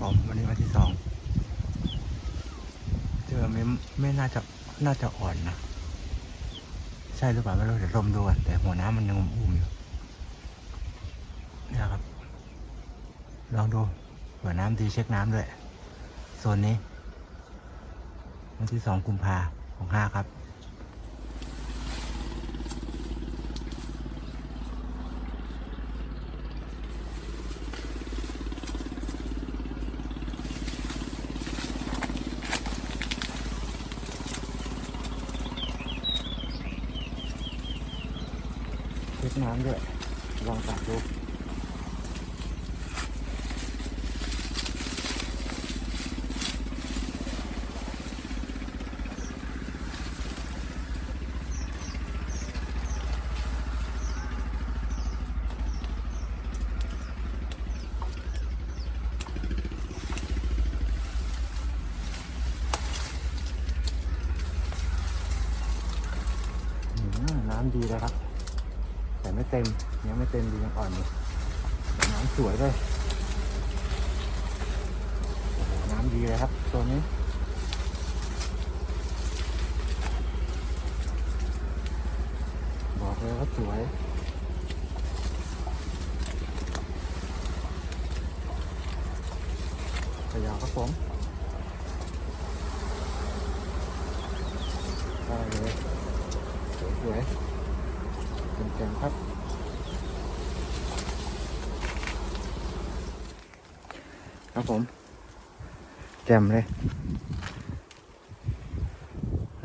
ผมวันนี้วันที่สองเจอไม่ไม่น่าจะน่าจะอ่อนนะ ใช่หรือเปล่าไม่รู้เดี๋ยวลมดูก่อนแต่หัวน้ำมันยังอุ่มอยู่นี่ครับ ลองดูหัวน้ำดีเช็คน้ำด้วยโซนนี้ วันที่สองกุมภาของห้าครับ เช็คน้ำด้วย ลองตัดดูดีเลยครับ ไม่เต็มยังไม่เต็มดียังอ่อนอยู่น้ำสวยเลยโอ้โหน้ำดีเลยครับตัวนี้บอกเลยว่าสวยพยาวครับผมได้เลยสวยๆเต็มๆครับ ครับผม แจ่มเลย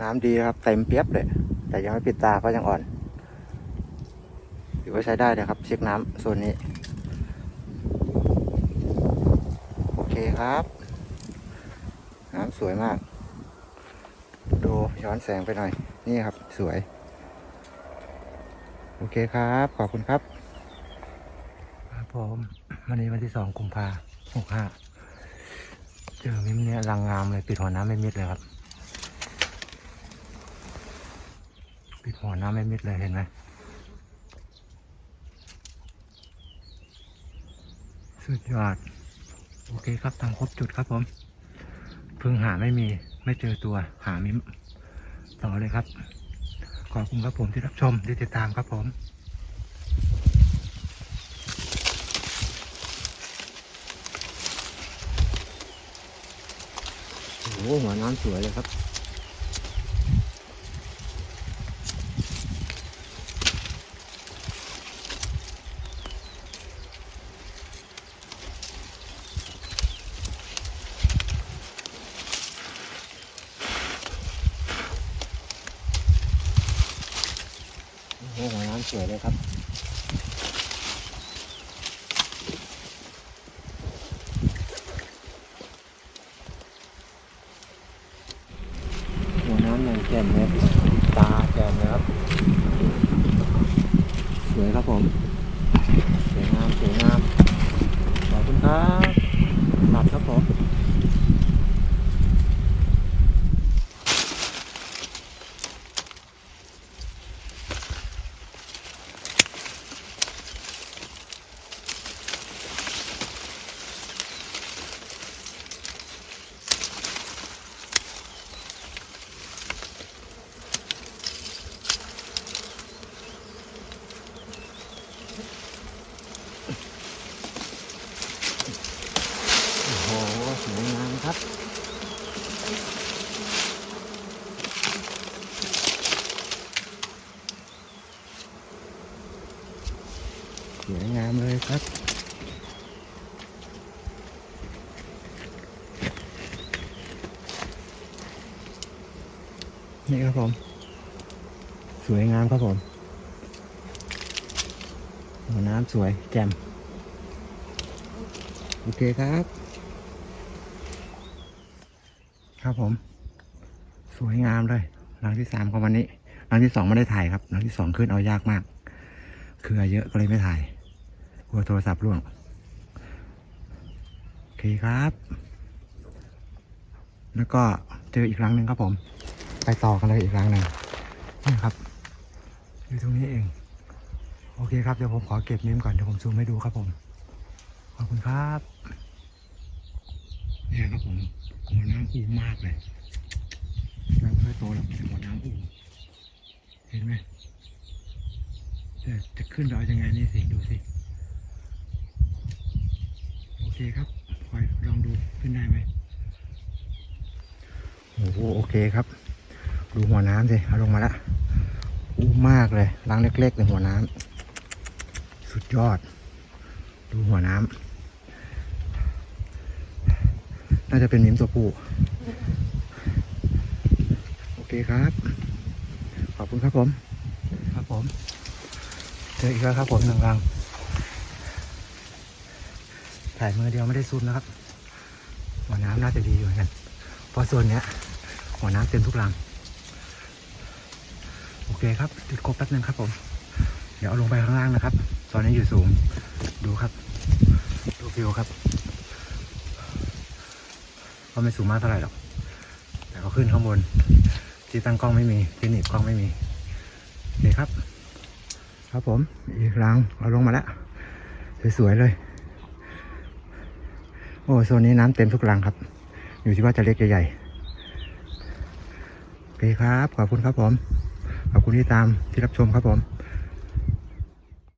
น้ำดีครับเต็มเปียบเลย แต่ยังไม่ปิดตาเพราะยังอ่อนถือว่าใช้ได้เลยครับ เช็คน้ำโซนนี้ โอเคครับ น้ำสวยมาก ดูย้อนแสงไปหน่อย นี่ครับสวย โอเคครับ ขอบคุณครับ ครับผม วันนี้วันที่สองกุมภาหกห้า เจอมิมเนี่ยรังงามเลย ปิดหัวน้ำไม่มิดเลยครับ ปิดหัวน้ำไม่มิดเลยเห็นไหมสุดยอด โอเคครับทำครบจุดครับผมเพิ่งหาไม่มีไม่เจอตัวหามิมต่อเลยครับ ขอบคุณครับผมที่รับชมที่ติดตามครับผม อ้โหหัวน้ำสวยเลยครับ โอ้หัวน้ำสวยเลยครับ หัวน้ำอย่างแจ่มเลยตาแจ่มเลยครับ สวยครับผม สวยงาม สวยงาม ขอบคุณครับหลับครับผม โอ้โห สวยงามครับ สวยงามเลยครับนี่ครับผม สวยงามครับผมหัวน้ำสวยแจ่มโอเคครับ ครับผม สวยงามเลย หลังที่สามของวันนี้ หลังที่สองไม่ได้ถ่ายครับ หลังที่สองขึ้นเอายากมาก คือเยอะก็เลยไม่ถ่าย กลัวโทรศัพท์ร่วง โอเคครับ แล้วก็เจออีกครั้งหนึ่งครับผม ไปต่อกันเลยอีกครั้งหนึ่งนี่ครับ อยู่ตรงนี้เอง โอเคครับ เดี๋ยวผมขอเก็บนิ้มก่อน เดี๋ยวผมซูมให้ดูครับผม ขอบคุณครับเนี่ยครับผมหัวน้ำอูมากเลยค่อยโตหรอกแต่หัวน้ำอู่เห็นไหมแต่จะขึ้นดอยยังไงนี่สิ ดูสิ เคครับคอยลองดูขึ้นได้ไหมโอ้โหโอเคครับ ดูหัวน้ำสิเอาลงมาละอู้มากเลยล้างเล็กๆในหัวน้ำสุดยอด ดูหัวน้ำน่าจะเป็นมิมตัวผู้โอเคครับ ขอบคุณครับผม ครับผม เจออีกแล้วครับผมหนึ่งรัง ถ่ายมือเดียวไม่ได้ซุดนะครับ หัวน้ำน่าจะดีอยู่เหมือนกันเพราะโซนเนี้ย หัวน้ำเต็มทุกรัง โอเคครับ จุดครบแป๊บนึงครับผม เดี๋ยวเอาลงไปข้างล่างนะครับ ตอนนี้อยู่สูง ดูครับ ดูวิวครับ ก็ไม่สูงมากเท่าไหร่หรอก แต่ก็ขึ้นข้างบน ที่ตั้งกล้องไม่มี ที่หนีบกล้องไม่มี โอเคครับ ครับผม อีกรังเอาลงมาแล้ว สวยๆเลย โอ้โซนนี้น้ำเต็มทุกรังครับ อยู่ที่ว่าจะเล็กจะใหญ่โอเคครับ ขอบคุณครับผม ขอบคุณที่ตามที่รับชมครับผม